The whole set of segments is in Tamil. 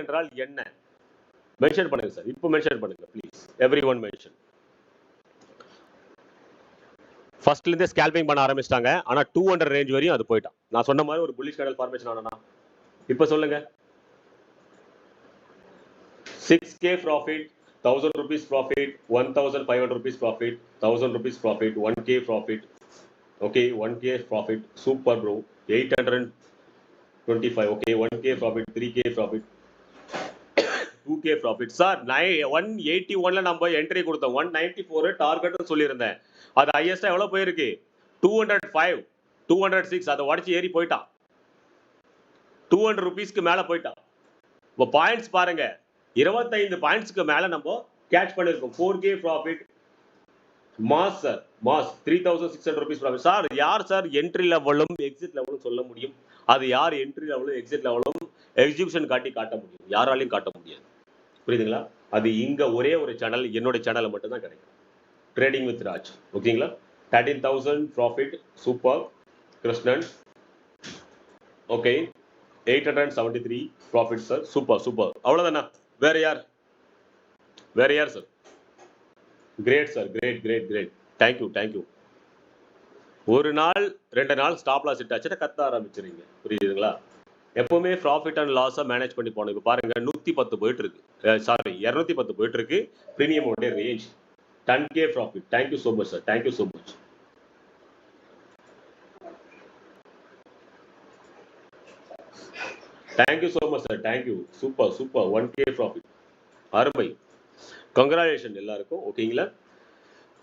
என்றால் என்ன? மென்ஷன் பண்ணுங்க சார் இப்போ மென்ஷன் பண்ணுங்க ப்ளீஸ் எவ்ரி ஒன் மென்ஷன் ஃபர்ஸ்ட்ல இருந்தே ஸ்கேல்பிங் பண்ண ஆரம்பிச்சிட்டாங்க. ஆனா டூ ஹண்ட்ரட் ரேஞ்ச் வரையும் அது போயிட்டான். நான் சொன்ன மாதிரி ஒரு புல்லிஷ் கடல் ஃபார்மேஷன் ஆனா இப்போ சொல்லுங்க. Six K profit thousand rupees profit one thousand five hundred rupees profit thousand rupees profit one K profit okay one K profit super bro eight hundred twenty five okay one K profit three K profit two K profit sir நை ஒன் எயிட்டி ஒன்ல நம்ம என்ட்ரி கொடுத்தோம் ஒன் நைன்டி ஃபோர் டார்கெட்னு சொல்லியிருந்தேன். அது ஹையஸ்டா எவ்வளவு போயிருக்கு? Two hundred five two hundred six அதை உடச்சி ஏறி போயிட்டான். டூ ஹண்ட்ரட் ருபீஸ்க்கு மேல போயிட்டான். இப்போ பாயிண்ட்ஸ் பாருங்க. இருபத்தைந்து பாயிண்ட்ஸ்க்கு மேல நம்ம கேட்ச் பண்ணியிருக்கோம். Four K profit mass sir mass three thousand six hundred rupees profit sir யார் சார் என்ட்ரி லெவலும் எக்ஸிட் லெவலும் சொல்ல முடியும். அது யார் என்ட்ரி லெவலும் எக்ஸிட் லெவலும் எக்ஸிபிஷன் காட்டி காட்ட முடியும். யாராலையும் காட்ட முடியாது. புரியுதுங்களா? அது இங்கே ஒரே ஒரு சேனல் என்னோட சேனலில் மட்டும்தான் கிடைக்கும். ட்ரேடிங் வித் ராஜ் ஓகேங்களா? Thirteen thousand profit super Krishnan okay eight hundred seventy three profit sir super super அவ்வளோதானா வேற யார்? வேற யார் sir great sir great great great thank you thank you ஒரு நாள் ரெண்டு நாள் ஸ்டாப் செட் ஆச்சுன்னா கத்த ஆரம்பிச்சிருங்க புரியுதுங்களா? எப்பவுமே ப்ராஃபிட் அண்ட் லாஸாக மேனேஜ் பண்ணி போகணும். இப்போ பாருங்க நூற்றி பத்து போயிட்டு இருக்கு சாரி இரநூத்தி பத்து போயிட்டு இருக்கு ப்ரீமியம் உடைய range ten K profit thank you so much sir thank you so much thank you so much sir thank you super super one K profit அருமை. கங்க்ராச்சுலேஷன் எல்லாருக்கும். ஓகேங்களா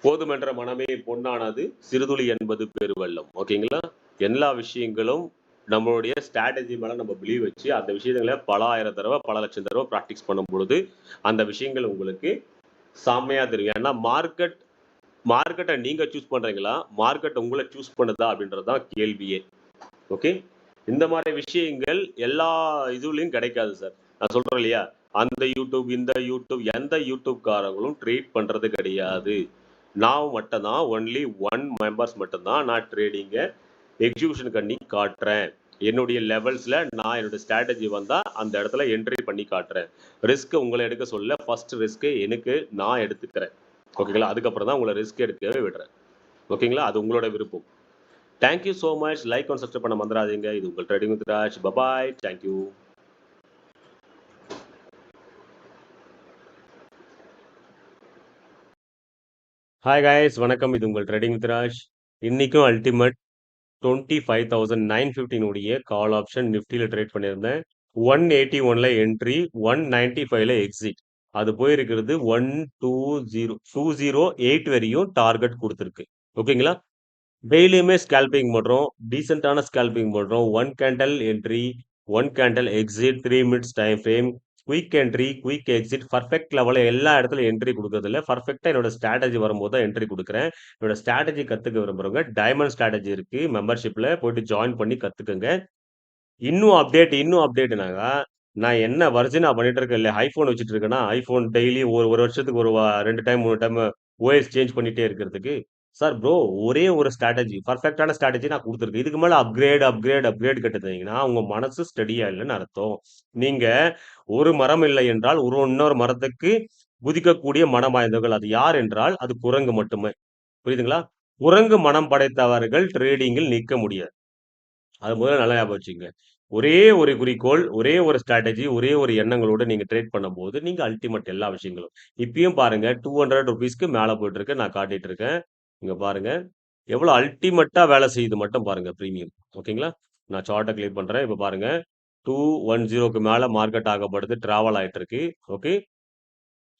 போதுமென்ற மனமே பொன்னானது. சிறுதுளி என்பது பெருவெள்ளம். ஓகேங்களா எல்லா விஷயங்களும் நம்மளுடைய ஸ்ட்ராட்டஜி மேலே நம்ம பிலீவ் வச்சு அந்த விஷயங்களை பல ஆயிரம் தடவை பல லட்சம் தடவை ப்ராக்டிஸ் பண்ணும் பொழுது அந்த விஷயங்கள் உங்களுக்கு செம்மையா தெரியும். ஏன்னா மார்க்கெட் மார்க்கெட்டை நீங்க சூஸ் பண்றீங்களா? மார்க்கெட் உங்களை சூஸ் பண்ணுதா அப்படின்றது தான் கேள்வியே. ஓகே இந்த மாதிரி விஷயங்கள் எல்லா இதுலயும் கிடைக்காது சார் நான் சொல்றேன் இல்லையா? அந்த யூடியூப் இந்த யூடியூப் எந்த யூடியூப்காரங்களும் ட்ரீட் பண்றது கிடையாது. நான் மட்டும்தான் ஒன்லி ஒன் மெம்பர்ஸ் மட்டும்தான் நான் ட்ரேடிங்கை எக்ஸிபிஷன் பண்ணி காட்டுறேன். என்னுடைய லெவல்ஸில் நான் என்னோட ஸ்ட்ராட்டஜி வந்தால் அந்த இடத்துல என்ட்ரி பண்ணி காட்டுறேன். ரிஸ்க்கு உங்களை எடுக்க சொல்ல ஃபர்ஸ்ட் ரிஸ்க்கு எனக்கு நான் எடுத்துக்கிறேன். ஓகேங்களா அதுக்கப்புறம் தான் உங்களை ரிஸ்க் எடுக்கவே விடுறேன். ஓகேங்களா அது உங்களோட விருப்பம். Thank you so much like and subscribe பண்ண மறந்துடாதீங்க. இது உங்கள் trading with Raj bye bye thank you hi guys வணக்கம். இது உங்கள் ட்ரேடிங் வித் ராஜ் இன்றைக்கும் ultimate twenty five thousand nine ஃபிஃப்டினுடைய call option நிஃப்டியில் ட்ரேட் பண்ணியிருந்தேன். ஒன் எயிட்டி ஒன்ல என்ட்ரி ஒன் நைன்ட்டி ஃபைவ்ல எக்ஸிட் அது போயிருக்கிறது one two zero two zero eight வரையும் டார்கெட் கொடுத்துருக்கு. ஓகேங்களா டெய்லியுமே ஸ்கேல்பிங் பண்ணுறோம் டீசெண்டான ஸ்கேல்பிங் பண்ணுறோம் one candle entry one candle exit three minutes time frame quick entry quick exit perfect லெவலில் எல்லா இடத்துலையும் என்ட்ரி கொடுக்கறதில்ல. பர்ஃபெக்டாக என்னோட ஸ்ட்ராட்டஜி வரும்போது தான் என்ட்ரி கொடுக்குறேன். என்னோட ஸ்ட்ராட்டஜி கற்றுக்க விரும்புகிறவங்க டைமண்ட் ஸ்ட்ராட்டஜி இருக்குது மெம்பர்ஷிப்பில் போயிட்டு ஜாயின் பண்ணி கற்றுக்குங்க இன்னும் அப்டேட் இன்னும் அப்டேட்னாங்க நான் என்ன வர்ஜனா பண்ணிட்டு இருக்கேன் இல்லை ஐஃபோன் வச்சுட்டு இருக்கேன்னா ஐஃபோன் டெய்லி ஒரு ஒரு வருஷத்துக்கு ஒரு ரெண்டு டைம் மூணு டைம் ஓஎஸ் சேஞ்ச் பண்ணிகிட்டே இருக்கிறதுக்கு சார் ப்ரோ ஒரே ஒரு ஸ்ட்ராட்டஜி பர்ஃபெக்டான ஸ்ட்ராட்டஜி நான் கொடுத்துருக்கேன். இதுக்கு மேலே அப்கிரேட் அப்கிரேட் அப்கிரேட் கட்டுறீங்கன்னா உங்கள் மனசு ஸ்டடியாக இல்லைன்னு அர்த்தம். நீங்கள் ஒரு மரம் இல்லை என்றால் ஒரு இன்னொரு மரத்துக்கு குதிக்கக்கூடிய மனம் வாய்ந்தவர்கள் அது யார் என்றால் அது குரங்கு மட்டுமே. புரியுதுங்களா? குரங்கு மனம் படைத்தவர்கள் ட்ரேடிங்கில் நிற்க முடியாது. அது முதல்ல நல்லா ஞாபகம் வச்சுங்க ஒரே ஒரு குறிக்கோள் ஒரே ஒரு ஸ்ட்ராட்டஜி ஒரே ஒரு எண்ணங்களோட நீங்கள் ட்ரேட் பண்ணும்போது நீங்கள் அல்டிமேட் எல்லா விஷயங்களும். இப்பயும் பாருங்க டூ ஹண்ட்ரட் ருபீஸ்க்கு மேலே போயிட்டு இருக்கு நான் காட்டிட்டு இருக்கேன். இங்கே பாருங்கள் எவ்வளோ அல்டிமேட்டாக வேலை செய்யுது மட்டும் பாருங்கள் ப்ரீமியம் ஓகேங்களா? நான் சார்ட்டை கிளியர் பண்ணுறேன் இப்போ பாருங்கள் டூ ஒன் ஜீரோக்கு மேலே மார்க்கெட் ஆகப்படுது ட்ராவல் ஆகிட்டுருக்கு ஓகே?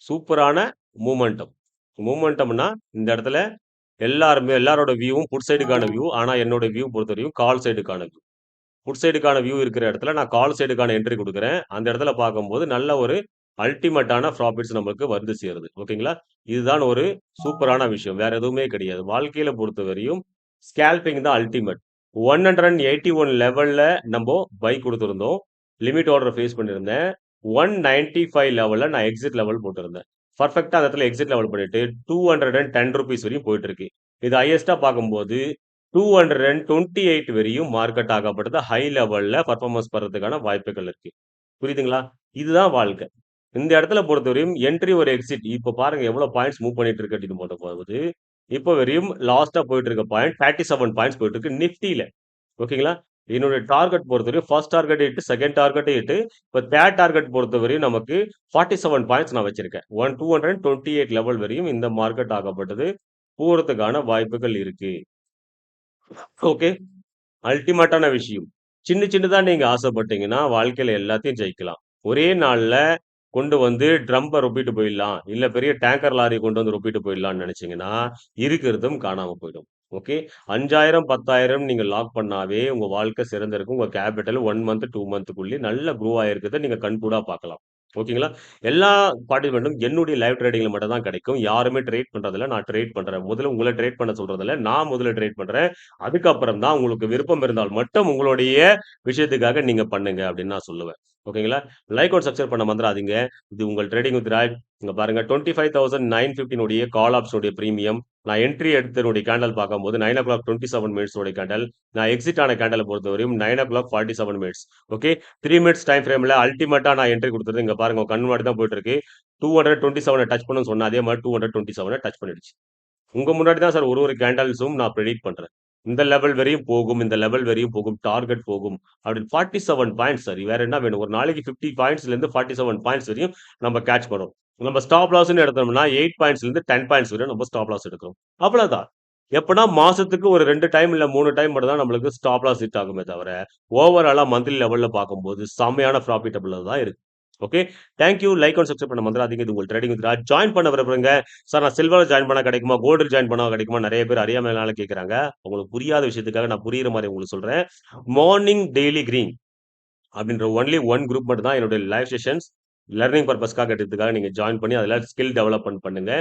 சூப்பரான மூமெண்டம் மூமெண்டம்னா இந்த இடத்துல எல்லாருமே எல்லாரோட வியூவும் புட் சைடுக்கான வியூ ஆனால் என்னோட வியூ பொறுத்தவரையும் கால் சைடுக்கான வியூ புட் சைடுக்கான வியூ இருக்கிற இடத்துல நான் கால் சைடுக்கான என்ட்ரி கொடுக்குறேன். அந்த இடத்துல பார்க்கும்போது நல்ல ஒரு அல்டிமேட்டான ப்ராஃபிட்ஸ் நம்மளுக்கு வந்து சேருது. ஓகேங்களா? இதுதான் ஒரு சூப்பரான விஷயம். வேற எதுவுமே கிடையாது. வாழ்க்கையில பொறுத்த வரையும் ஸ்கேல்பிங் தான் ultimate one hundred and eighty one லெவலில் நம்ம பை கொடுத்துருந்தோம். லிமிட் ஆர்டர் ஃபேஸ் பண்ணியிருந்தேன். ஒன் நைன்டி ஃபைவ் லெவலில் நான் எக்ஸிட் லெவல் போட்டிருந்தேன். பர்ஃபெக்டாக அந்த இடத்துல எக்ஸிட் லெவல் பண்ணிட்டு two hundred and ten rupees வரையும் போயிட்டு இருக்கு இது ஹையஸ்ட்டாக பார்க்கும்போது two hundred and twenty eight வரையும் மார்க்கெட் ஆகப்பட்டது ஹை லெவலில் பர்ஃபார்மன்ஸ் பண்ணுறதுக்கான வாய்ப்புகள் இருக்குது புரியுதுங்களா? இதுதான் வாழ்க்கை. இந்த இடத்துல பொறுத்தவரையும் என்ட்ரி ஒரு எக்ஸிட் இப்போ பாருங்க எவ்வளவு பாயிண்ட்ஸ் மூவ் பண்ணிட்டு இருக்கு அப்படின்னு போட்ட போகுது. இப்போ வரையும் லாஸ்டா போயிட்டு இருக்க பாயிண்ட் தேர்ட்டி செவன் பாயிண்ட்ஸ் போயிட்டு இருக்கு நிஃப்டியில ஓகேங்களா என்னுடைய டார்கெட் பொறுத்தவரையும் ஃபர்ஸ்ட் டார்கெட் இட்டு செகண்ட் டார்கெட் இட்டு இப்போ தேர்ட் டார்கெட் பொறுத்தவரையும் நமக்கு ஃபார்ட்டி செவன் பாயிண்ட்ஸ் நான் வச்சிருக்கேன். One two hundred twenty eight level வரையும் இந்த மார்க்கெட் ஆகப்பட்டது போறதுக்கான வாய்ப்புகள் இருக்கு. ஓகே அல்டிமேட்டான விஷயம். சின்ன சின்னதாக நீங்கள் ஆசைப்பட்டீங்கன்னா வாழ்க்கையில் எல்லாத்தையும் ஜெயிக்கலாம். ஒரே நாளில் கொண்டு வந்து ட்ரம்ப ரொப்பிட்டு போயிடலாம். இல்ல பெரிய டேங்கர் லாரி கொண்டு வந்து ரொப்பிட்டு போயிடலாம்னு நினைச்சீங்கன்னா இருக்கிறதும் காணாம போயிடும். ஓகே? அஞ்சாயிரம் பத்தாயிரம் நீங்க லாக் பண்ணாவே உங்க வாழ்க்கை சிறந்திருக்கும். உங்க கேபிட்டல் ஒன் மந்த் டூ மந்த்துக்குள்ளே நல்ல க்ரோ ஆயிருக்கிறத நீங்க கண்கூடா பார்க்கலாம். ஓகேங்களா? எல்லா பார்ட்டிசிபெண்ட்டும் என்னுடைய லைவ் ட்ரேடிங்ல மட்டும் தான் கிடைக்கும். யாருமே ட்ரேட் பண்றதில்ல. நான் ட்ரேட் பண்றேன். முதல்ல உங்களை ட்ரேட் பண்ண சொல்றதில்ல. நான் முதல்ல ட்ரேட் பண்றேன். அதுக்கப்புறம் தான் உங்களுக்கு விருப்பம் இருந்தால் மட்டும் உங்களுடைய விஷயத்துக்காக நீங்க பண்ணுங்க அப்படின்னு நான் சொல்லுவேன். ஓகேங்களா? லைக் அவுட் சப்ஸ்கிரைப் பண்ண மறந்துடாதீங்க இது உங்கள் ட்ரேடிங் வித் ராய் இங்க பாருங்க டுவெண்ட்டி ஃபைவ் தௌசண்ட் நைன் ஃபிஃப்டினுடைய கால் ஆப்ஷனுடைய ப்ரீமியம் நான் என்ட்ரி எடுத்தனுடைய கேண்டல் பார்க்கும்போது nine o'clock twenty seven மினிட்ஸோடைய கேண்டல் நான் எக்ஸிட் ஆன கேண்டலை பொறுத்தவரையும் nine o'clock forty seven minutes okay three minutes time ஃப்ரேமில் அல்டிமேட்டாக நான் என்ட்ரி கொடுத்தது. இங்கே பாருங்க கண் முன்னாடி தான் போயிட்டு இருக்கு டூ ஹண்ட்ரட் டுவெண்ட்டி செவனை டச் பண்ணணும்னு சொன்ன அதே மாதிரி டூ ஹண்ட்ரட் டுவெண்ட்டி செவனை டச் பண்ணிடுச்சு. உங்க முன்னாடி தான் சார் ஒரு ஒரு கேண்டல்ஸும் நான் ப்ரெடிக்ட் பண்றேன். இந்த லெவல் வரையும் போகும் இந்த லெவல் வரையும் போகும் டார்கெட் போகும். அப்படின்னு ஃபார்ட்டி செவன் பாயிண்ட்ஸ் சார் வேற என்ன வேணும்? ஒரு நாளைக்கு ஃபிஃப்டி பாயிண்ட்ஸ்ல இருந்து ஃபார்ட்டி செவன் பாயிண்ட்ஸ் வரையும் நம்ம கேட்ச் பண்ணுறோம் நம்ம ஸ்டாப் லாஸ்ன்னு எடுத்தோம்னா எயிட் பாயிண்ட்ஸ்ல இருந்து டென் பாயிண்ட்ஸ் வரையும் நம்ம ஸ்டாப் லாஸ் எடுக்கிறோம். அவ்வளவுதான். எப்படின்னா மாசத்துக்கு ஒரு ரெண்டு டைம் இல்ல மூணு டைம் மட்டும் தான் நம்மளுக்கு ஸ்டாப் லாஸ் ஹிட் ஆகுமே தவிர ஓவராலா மந்த்லி லெவல்ல பார்க்கும்போது செம்மையான ப்ராஃபிட்டபிள் தான் இருக்கு. Okay thank you like and subscribe பண்ண மறந்துடாதீங்க. இது உங்கள் ட்ரேடிங் ஜாயின் பண்ண விரும்புறங்க. சார் நான் சில்வர் ஜாயின் பண்ண கிடைக்குமா? கோல்டில் ஜாயின் பண்ண கிடைக்குமா? நிறைய பேர் அறியாமனால கேட்குறாங்க உங்களுக்கு புரியாத விஷயத்துக்காக நான் புரியுற மாதிரி உங்களுக்கு சொல்றேன். மார்னிங் டெய்லி கிரீன் அப்படின்ற ஒன்லி ஒன் குரூப் மட்டும் தான் என்னுடைய லைவ் செஷன்ஸ் லர்னிங் பர்பஸ்க்காக எடுத்துக்காக நீங்கள் ஜாயின் பண்ணி அதில் ஸ்கில் டெவலப்மெண்ட் பண்ணுங்க.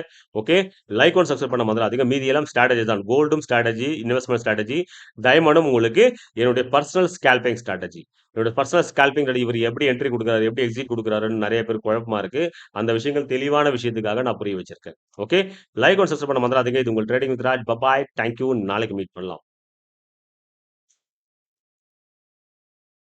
ஓகே லைக் ஒன் சப்ஸ்கிரைப் பண்ண மாதிரி அதிகம். மீதி எல்லாம் ஸ்ட்ராட்டஜி தான். கோல்டும் ஸ்ட்ராட்டஜி இன்வெஸ்ட்மெண்ட் ஸ்ட்ராட்டஜி டைமண்டும் உங்களுக்கு என்னுடைய பர்சனல் ஸ்கேல்பிங் ஸ்ட்ராட்டஜி என்னோட பர்சனல் ஸ்கேல்பிங் இவர் எப்படி என்ட்ரி கொடுக்குறாரு எப்படி எக்ஸிட் கொடுக்குறாருன்னு நிறைய பேர் குழப்பமா இருக்கு. அந்த விஷயங்கள் தெளிவான விஷயத்துக்காக நான் புரிய வச்சிருக்கேன். ஓகே லைக் ஒன் சப்ஸ்கிரைப் பண்ண மாதிரி அதிகம். இது உங்கள் trading with Raj bye bye thank you நாளைக்கு மீட் பண்ணலாம்.